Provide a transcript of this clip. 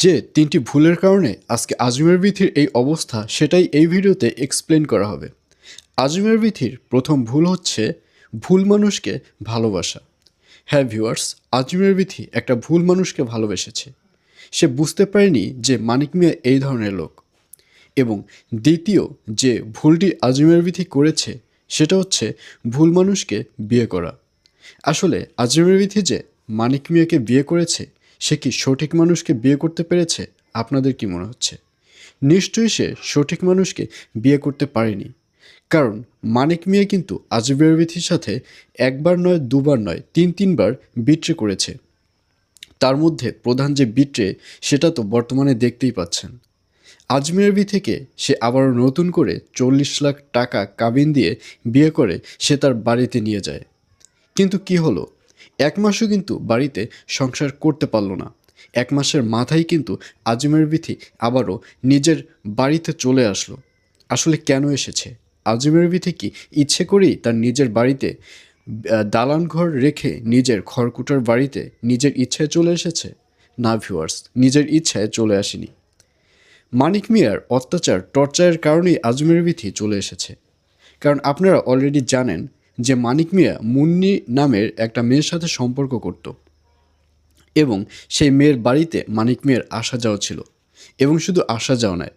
যে তিনটি ভুলের কারণে আজকে আজমের বিথির এই অবস্থা, সেটাই এই ভিডিওতে এক্সপ্লেন করা হবে। আজমের বিথির প্রথম ভুল হচ্ছে ভুল মানুষকে ভালোবাসা। হ্যাঁ ভিউয়ার্স আজমের বিথি একটা ভুল মানুষকে ভালোবেসেছে। সে বুঝতে পারেনি যে মানিক মিয়া এই ধরনের লোক। এবং দ্বিতীয় যে ভুলটি আজমের বিথি করেছে, সেটা হচ্ছে ভুল মানুষকে বিয়ে করা। আসলে আজমের বিথি যে মানিক মিয়াকে বিয়ে করেছে সে কি সঠিক মানুষকে বিয়ে করতে পেরেছে? আপনাদের কি মনে হচ্ছে? নিশ্চয়ই সে সঠিক মানুষকে বিয়ে করতে পারেনি। কারণ মানিক মিয়া কিন্তু আজমের বিথির সাথে একবার নয়, দুবার নয়, তিন, তিনবার বিট্রে করেছে। তার মধ্যে প্রধান যে বিট্রে, সেটা তো বর্তমানে দেখতেই পাচ্ছেন। আজমেরবি থেকে সে আবার নতুন করে চল্লিশ লাখ টাকা কাবিন দিয়ে বিয়ে করে সে তার বাড়িতে নিয়ে যায়। কিন্তু কি হলো? এক মাসও কিন্তু বাড়িতে সংসার করতে পারল না। এক মাসের মাথায় কিন্তু আজিমের বিথি আবারও নিজের বাড়িতে চলে আসলো। আসলে কেন এসেছে? আজিমের বিথি কি ইচ্ছে করেই তার নিজের বাড়িতে দালান ঘর রেখে নিজের খড়কুটার বাড়িতে নিজের ইচ্ছায় চলে এসেছে? না ভিউয়ার্স নিজের ইচ্ছায় চলে আসেনি। মানিক মিয়ার অত্যাচার, টর্চারের কারণেই আজমের বিথি চলে এসেছে। কারণ আপনারা অলরেডি জানেন যে মানিক মিয়া মুন্নি নামের একটা মেয়ের সাথে সম্পর্ক করত। এবং সেই মেয়ের বাড়িতে মানিক মেয়ের আসা যাওয়া ছিল। এবং শুধু আসা যাওয়া নয়